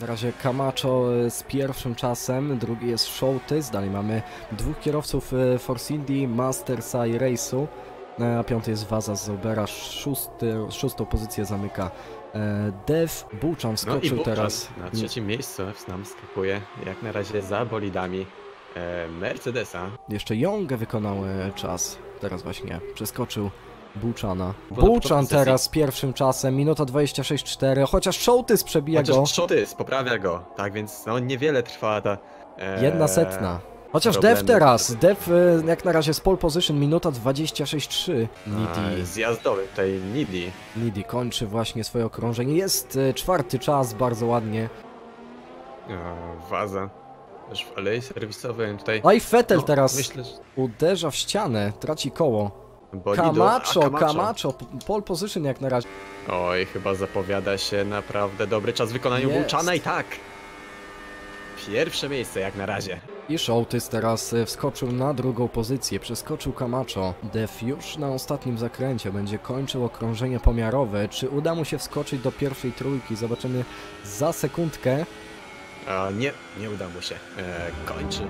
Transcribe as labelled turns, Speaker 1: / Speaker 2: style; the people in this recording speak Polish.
Speaker 1: Na razie Camacho e, z pierwszym czasem, drugi jest Showtys, dalej mamy dwóch kierowców e, Force Indy, Mastersa i Race'u, e, a piąty jest Waza z Zobera, szósty, szóstą pozycję zamyka Dev, Buchan
Speaker 2: No i
Speaker 1: wskoczył
Speaker 2: Buchan
Speaker 1: teraz.
Speaker 2: na trzecim miejscu nam skakuje, jak na razie za bolidami Mercedesa.
Speaker 1: Jeszcze Young wykonał czas, teraz właśnie przeskoczył Buchana.
Speaker 2: Bo na
Speaker 1: Buchan
Speaker 2: początku
Speaker 1: teraz pierwszym czasem, minuta 26.4, chociaż Showtys przebija go.
Speaker 2: Chociaż Szotys poprawia go, tak więc no niewiele trwa ta... E,
Speaker 1: Jedna setna. Chociaż
Speaker 2: problemy.
Speaker 1: Dev teraz, Dev e, jak na razie z pole position minuta 26.3.
Speaker 2: a,
Speaker 1: Nidi,
Speaker 2: Zjazdowy tutaj Nidi.
Speaker 1: Nidi kończy właśnie swoje okrążenie. Jest e, czwarty czas, bardzo ładnie.
Speaker 2: E, Waza. W alei serwisowej tutaj...
Speaker 1: No i Vettel
Speaker 2: no,
Speaker 1: teraz
Speaker 2: Myślę, że...
Speaker 1: uderza w ścianę, traci koło.
Speaker 2: Bolido,
Speaker 1: Camacho,
Speaker 2: Camacho.
Speaker 1: Pole position jak na razie.
Speaker 2: Oj, chyba zapowiada się naprawdę dobry czas w wykonaniu
Speaker 1: Jest.
Speaker 2: Bułczana i tak. Pierwsze miejsce jak na razie.
Speaker 1: I Showtys teraz e, wskoczył na drugą pozycję, przeskoczył Camacho. Dev już na ostatnim zakręcie będzie kończył okrążenie pomiarowe. Czy uda mu się wskoczyć do pierwszej trójki? Zobaczymy za sekundkę.
Speaker 2: A, nie, nie uda mu się. E, kończy